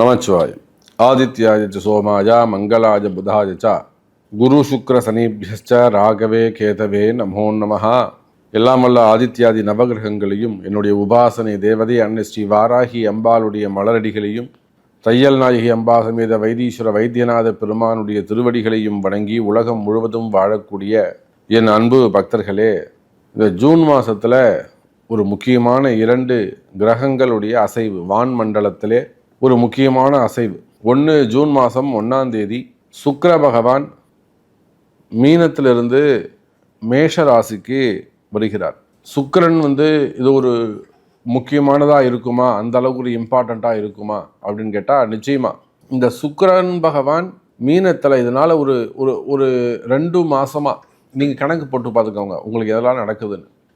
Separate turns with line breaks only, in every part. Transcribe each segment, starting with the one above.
நமச்சிவாய் ஆதித்யாய ச சோமாய மங்களாய புதாய ச குரு சுக்ர சனீபியஸ்ச ராகவே கேதவே நமோ நமஹா எல்லாம் வல்ல ஆதித்யாதி நவகிரகங்களையும் என்னுடைய உபாசனை தேவதை அன்னை ஸ்ரீ வாராகி அம்பாளுடைய மலரடிகளையும் தையல் நாயகி அம்பா சமேத வைத்தீஸ்வர வைத்தியநாத பெருமானுடைய திருவடிகளையும் வணங்கி உலகம் முழுவதும் வாழக்கூடிய என் அன்பு பக்தர்களே இந்த ஜூன் மாதத்தில் ஒரு முக்கியமான இரண்டு கிரகங்களுடைய அசைவு வான் மண்டலத்திலே ஒரு முக்கியமான அசைவு. ஒன்று ஜூன் மாதம் ஒன்றாம் தேதி சுக்கர பகவான் மீனத்திலிருந்து மேஷ ராசிக்கு வருகிறார். சுக்கரன் வந்து இது ஒரு முக்கியமானதாக இருக்குமா? அந்த அளவுக்கு ஒரு இம்பார்ட்டண்ட்டாக இருக்குமா? அப்படின்னு கேட்டால் நிச்சயமாக இந்த சுக்கரன் பகவான் மீனத்தில் இதனால் ஒரு ஒரு ஒரு ரெண்டு மாதமாக நீங்கள் கணக்கு போட்டு பார்த்துக்கோங்க. உங்களுக்கு எதெல்லாம் நடக்குதுன்னு.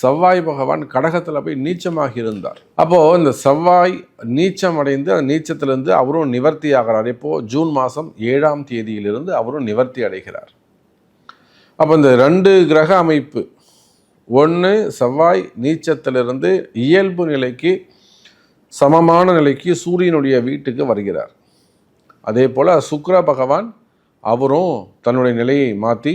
செவ்வாய் பகவான் கடகத்தில் போய் நீச்சமாக இருந்தார். அப்போது இந்த செவ்வாய் நீச்சம் அடைந்து அந்த நீச்சத்திலிருந்து அவரும் நிவர்த்தி ஆகிறார். இப்போது ஜூன் மாதம் ஏழாம் தேதியிலிருந்து அவரும் நிவர்த்தி அடைகிறார். அப்போ இந்த ரெண்டு கிரக அமைப்பு ஒன்று செவ்வாய் நீச்சத்திலிருந்து இயல்பு நிலைக்கு சமமான நிலைக்கு சூரியனுடைய வீட்டுக்கு வருகிறார். அதே போல் சுக்ர பகவான் அவரும் தன்னுடைய நிலையை மாற்றி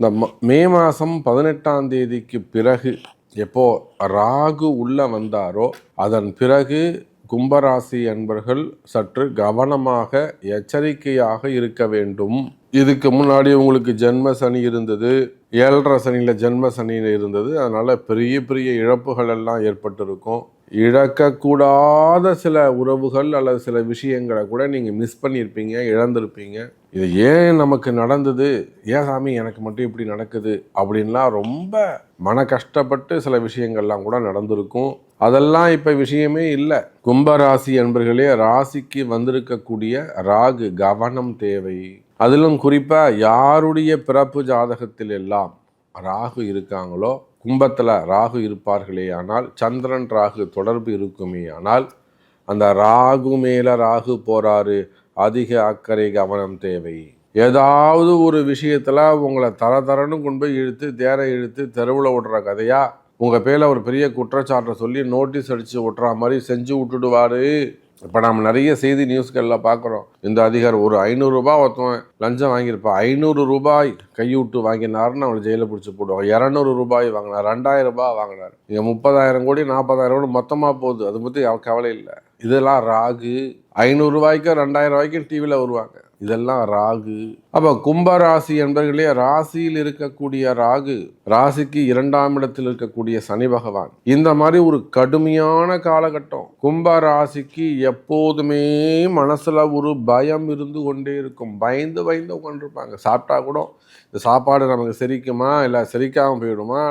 இந்த மே மாதம் பதினெட்டாம் தேதிக்கு பிறகு எப்போ ராகு உள்ள வந்தாரோ அதன் பிறகு கும்பராசி அன்பர்கள் சற்று கவனமாக எச்சரிக்கையாக இருக்க வேண்டும். இதுக்கு முன்னாடி உங்களுக்கு ஜென்ம சனி இருந்தது ஏழரை சனியில் ஜென்ம சனியில் இருந்தது. அதனால் பெரிய பெரிய இழப்புகள் எல்லாம் ஏற்பட்டிருக்கும். இழக்கக்கூடாத சில உறவுகள் அல்லது சில விஷயங்களை கூட நீங்கள் மிஸ் பண்ணியிருப்பீங்க இழந்திருப்பீங்க. இது ஏன் நமக்கு நடந்தது? ஏன் சாமி எனக்கு மட்டும் இப்படி நடக்குது? அப்படின்லாம் ரொம்ப மன கஷ்டப்பட்டு சில விஷயங்கள்லாம் கூட நடந்திருக்கும். அதெல்லாம் இப்போ விஷயமே இல்லை. கும்பராசி என்பர்களே ராசிக்கு வந்திருக்கக்கூடிய ராகு கவனம் தேவை. அதிலும் குறிப்பாக யாருடைய பிறப்பு ஜாதகத்தில் எல்லாம் ராகு இருக்காங்களோ கும்பத்தில் ராகு இருப்பார்களே ஆனால் சந்திரன் ராகு தொடர்பு இருக்குமே ஆனால் அந்த ராகு மேலே ராகு போறாரு அதிக அக்கறை கவனம் தேவை. ஏதாவது ஒரு விஷயத்தில் உங்களை தர தரன்னு கொண்டு போய் இழுத்து தேர இழுத்து தெருவில் விடுற கதையா? உங்கள் பேரில் ஒரு பெரிய குற்றச்சாட்டை சொல்லி நோட்டீஸ் அடித்து விட்டுற மாதிரி செஞ்சு விட்டுடுவாரு. இப்போ நம்ம நிறைய செய்தி நியூஸ்களில் பார்க்குறோம். இந்த அதிகாரி ஒரு ஐநூறுரூபா ஒருத்தவன் லஞ்சம் வாங்கியிருப்பான். ஐநூறு ரூபாய் கையூட்டு வாங்கினார்னு அவளை ஜெயிலில் பிடிச்சி போடுவாங்க. இரநூறு ரூபாய் வாங்கினார். ரெண்டாயிரம் ரூபாய் வாங்கினார். இங்கே முப்பதாயிரம் கோடி நாற்பதாயிரம் கோடி மொத்தமாக போகுது. அதை பற்றி அவ கவலை இல்லை. இதெல்லாம் ராகு ஐநூறுரூவாய்க்கும் ரெண்டாயிரம் ரூபாய்க்கும் டிவியில் வருவாங்க. இதெல்லாம் ராகு. அப்போ கும்பராசி என்பர்களே ராசியில் இருக்கக்கூடிய ராகு ராசிக்கு இரண்டாம் இடத்தில் இருக்கக்கூடிய சனி பகவான். இந்த மாதிரி ஒரு கடுமையான காலகட்டம். கும்ப ராசிக்கு எப்போதுமே மனசில் ஒரு பயம் இருந்து கொண்டே இருக்கும். பயந்து பயந்து உட்காந்துருப்பாங்க சாப்பிட்டா கூட இந்த சாப்பாடு நமக்கு செரிக்குமா? இல்லை செரிக்காமல் போயிடுமா?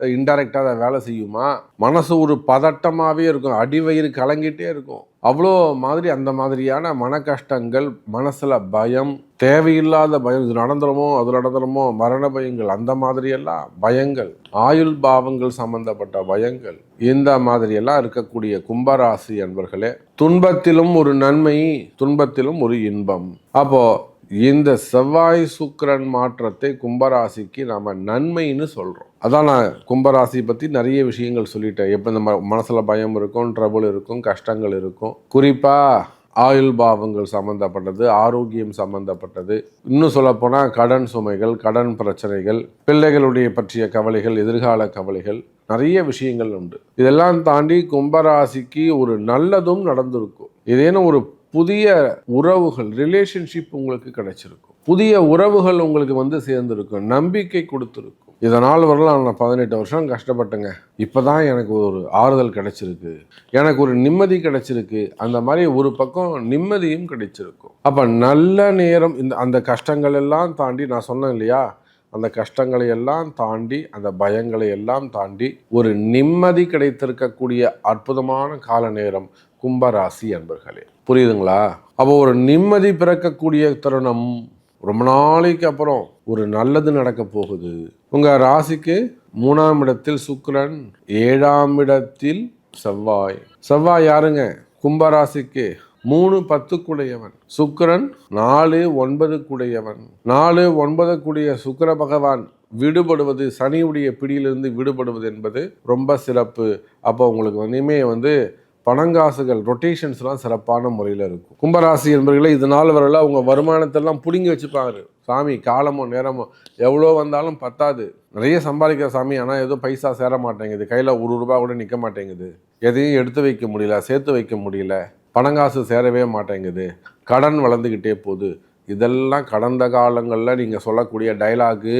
இன்டைரக்டாக அதை வேலை செய்யுமா? மனசு ஒரு பதட்டமாகவே இருக்கும். அடிவயிறு கலங்கிட்டே இருக்கும். அவ்வளோ மாதிரி அந்த மாதிரியான மன கஷ்டங்கள் மனசில் பயம் தேவையில்லாத பயம் இது நடந்துருமோ அது நடந்துருமோ மரண பயங்கள் அந்த மாதிரியெல்லாம் பயங்கள் ஆயுள் பாவங்கள் சம்பந்தப்பட்ட பயங்கள் இந்த மாதிரியெல்லாம் இருக்கக்கூடிய கும்பராசி என்பர்களே துன்பத்திலும் ஒரு நன்மை துன்பத்திலும் ஒரு இன்பம். அப்போது இந்த செவ்வாய் சுக்கிரன் மாற்றத்தை கும்பராசிக்கு நாம் நன்மைன்னு சொல்கிறோம் அதான் நான் கும்பராசி பற்றி நிறைய விஷயங்கள் சொல்லிட்டேன். எப்போ இந்த ம- பயம் இருக்கும் ட்ரபுள் இருக்கும் கஷ்டங்கள் இருக்கும். குறிப்பாக ஆயுள் பாவங்கள் சம்பந்தப்பட்டது ஆரோக்கியம் சம்பந்தப்பட்டது. இன்னும் சொல்லப்போனால் கடன் சுமைகள் கடன் பிரச்சனைகள் பிள்ளைகளுடைய பற்றிய கவலைகள் எதிர்கால கவலைகள் நிறைய விஷயங்கள் உண்டு. இதெல்லாம் தாண்டி கும்பராசிக்கு ஒரு நல்லதும் நடந்திருக்கும். ஏதேனும் ஒரு புதிய உறவுகள் ரிலேஷன்ஷிப் உங்களுக்கு கிடைச்சிருக்கும். புதிய உறவுகள் உங்களுக்கு வந்து சேர்ந்திருக்கும். நம்பிக்கை கொடுத்துருக்கும். இதனால் வரலாம் நான் பதினெட்டு வருஷம் கஷ்டப்பட்டேங்க. இப்போ தான் எனக்கு ஒரு ஆறுதல் கிடைச்சிருக்கு. எனக்கு ஒரு நிம்மதி கிடைச்சிருக்கு. அந்த மாதிரி ஒரு பக்கம் நிம்மதியும் கிடைச்சிருக்கும். அப்போ நல்ல நேரம் இந்த அந்த கஷ்டங்கள் எல்லாம் தாண்டி நான் சொன்னேன் இல்லையா? அந்த கஷ்டங்களை எல்லாம் தாண்டி அந்த பயங்களை எல்லாம் தாண்டி ஒரு நிம்மதி கிடைத்திருக்கக்கூடிய அற்புதமான கால நேரம் கும்பராசி அன்பர்களே. புரியுதுங்களா? அப்போ ஒரு நிம்மதி பிறக்கக்கூடிய தருணம் ரொம்ப நாளைக்கு அப்புறம் ஒரு நல்லது நடக்க போகுது. உங்கள் ராசிக்கு மூணாம் இடத்தில் சுக்கிரன் ஏழாம் இடத்தில் செவ்வாய். செவ்வாய் யாருங்க? கும்பராசிக்கு மூணு பத்துக்குடையவன். சுக்கிரன் நாலு ஒன்பதுக்குடையவன். நாலு ஒன்பதுக்குடைய சுக்கிர பகவான் விடுபடுவது சனியுடைய பிடியிலிருந்து விடுபடுவது என்பது ரொம்ப சிறப்பு. அப்போ உங்களுக்கு இனிமே வந்து பணங்காசுகள் ரொட்டேஷன்ஸ்லாம் சிறப்பான முறையில் இருக்கும். கும்பராசி என்பவர்களே இது நாள் வரல அவங்க வருமானத்தெல்லாம் பிடுங்கி வச்சுப்பாங்க சாமி காலமோ நேரமோ எவ்வளோ வந்தாலும் பத்தாது. நிறைய சம்பாதிக்கிற சாமி ஆனால் எதுவும் பைசா சேர மாட்டேங்குது. கையில் ஒரு ரூபா கூட நிற்க மாட்டேங்குது. எதையும் எடுத்து வைக்க முடியல சேர்த்து வைக்க முடியல. பணங்காசு சேரவே மாட்டேங்குது. கடன் வளர்ந்துக்கிட்டே போகுது. இதெல்லாம் கடந்த காலங்களில் நீங்கள் சொல்லக்கூடிய டைலாகு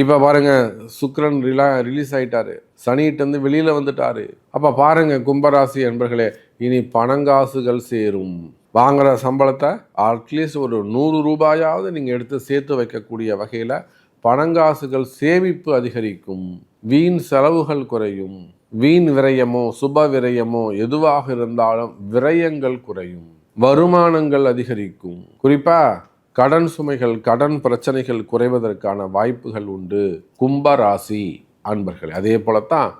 இப்போ பாருங்க சுக்ரன் ரிலா ரிலீஸ் ஆகிட்டாரு சனிகிட்டேருந்து வெளியில் வந்துட்டாரு. அப்போ பாருங்க கும்பராசி என்பர்களே இனி பணங்காசுகள் சேரும். வாங்குகிற சம்பளத்தை அட்லீஸ்ட் ஒரு நூறு ரூபாயாவது நீங்கள் எடுத்து சேர்த்து வைக்கக்கூடிய வகையில் பணங்காசுகள் சேமிப்பு அதிகரிக்கும். வீண் செலவுகள் குறையும். வீண் விரயமோ சுப விரயமோ எதுவாக இருந்தாலும் விரயங்கள் குறையும். வருமானங்கள் அதிகரிக்கும். குறிப்பாக கடன் சுமைகள் கடன் பிரச்சனைகள் குறைவதற்கான வாய்ப்புகள் உண்டு. கும்பராசி அன்பர்களே அதே போலத்தான்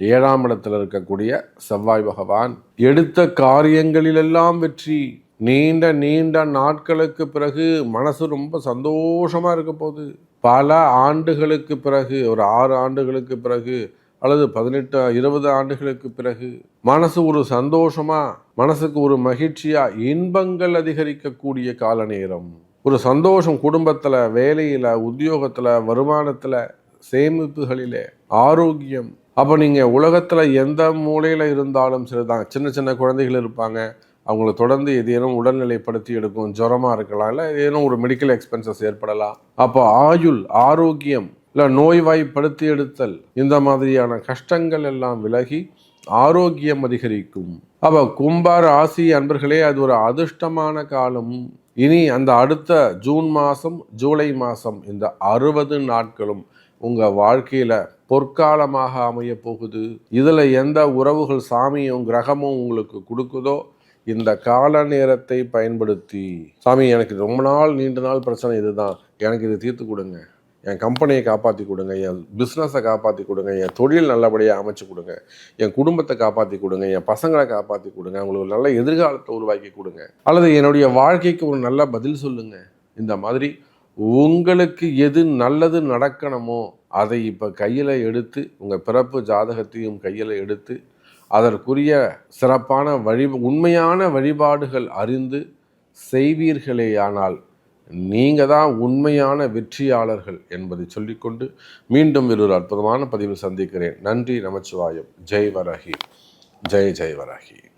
ஏழாம் இடத்தில் இருக்கக்கூடிய செவ்வாய் பகவான் எடுத்த காரியங்களிலெல்லாம் வெற்றி. நீண்ட நீண்ட நாட்களுக்கு பிறகு மனசு ரொம்ப சந்தோஷமா இருக்க போகுது. பல ஆண்டுகளுக்கு பிறகு ஒரு ஆறு ஆண்டுகளுக்கு பிறகு அல்லது பதினெட்டு இருபது ஆண்டுகளுக்கு பிறகு மனசு ஒரு சந்தோஷமா மனசுக்கு ஒரு மகிழ்ச்சியா இன்பங்கள் அதிகரிக்கக்கூடிய கால நேரம் ஒரு சந்தோஷம் குடும்பத்தில் வேலையில் உத்தியோகத்தில் வருமானத்தில் சேமிப்புகளிலே ஆரோக்கியம். அப்போ நீங்கள் உலகத்தில் எந்த மூலையில் இருந்தாலும் சரிதான். சின்ன சின்ன குழந்தைகள் இருப்பாங்க. அவங்கள தொடர்ந்து ஏதேனும் உடல்நிலைப்படுத்தி எடுக்கும். ஜுரமாக இருக்கலாம். இல்லை ஏதேனும் ஒரு மெடிக்கல் எக்ஸ்பென்சஸ் ஏற்படலாம். அப்போ ஆயுள் ஆரோக்கியம் இல்லை நோய்வாய்ப்படுத்தி எடுத்தல் இந்த மாதிரியான கஷ்டங்கள் எல்லாம் விலகி ஆரோக்கியம் அதிகரிக்கும். அப்போ கும்பார் ஆசி அன்பர்களே அது ஒரு அதிர்ஷ்டமான காலம். இனி அந்த அடுத்த ஜூன் மாதம் ஜூலை மாதம் இந்த அறுபது நாட்களும் உங்கள் வாழ்க்கையில் பொற்காலமாக அமைய போகுது. இதில் எந்த உறவுகள் சாமியும் கிரகமும் உங்களுக்கு கொடுக்குதோ இந்த கால நேரத்தை பயன்படுத்தி. சாமி எனக்கு ரொம்ப நாள் நீண்ட நாள் பிரச்சனை இதுதான். எனக்கு இது தீர்த்து கொடுங்க. என் கம்பெனியை காப்பாற்றி கொடுங்க என் பிஸ்னஸை காப்பாற்றி கொடுங்க என் தொழில் நல்லபடியாக அமைச்சு கொடுங்க என் குடும்பத்தை காப்பாற்றி கொடுங்க என் பசங்களை காப்பாற்றி கொடுங்க அவங்களுக்கு நல்ல எதிர்காலத்தை உருவாக்கி கொடுங்க. அல்லது என்னுடைய வாழ்க்கைக்கு ஒரு நல்ல பதில் சொல்லுங்கள் இந்த மாதிரி உங்களுக்கு எது நல்லது நடக்கணுமோ அதை இப்போ கையில் எடுத்து உங்கள் பிறப்பு ஜாதகத்தையும் கையில் எடுத்து அதற்குரிய சிறப்பான வழி உண்மையான வழிபாடுகள் அறிந்து செய்வீர்களேயானால் நீங்கள் தான் உண்மையான வெற்றியாளர்கள் என்பதை சொல்லிக்கொண்டு மீண்டும் ஒரு அற்புதமான பதிவில் சந்திக்கிறேன். நன்றி நமச்சிவாயம். ஜெய் வரஹி ஜெய் ஜெய் வரஹி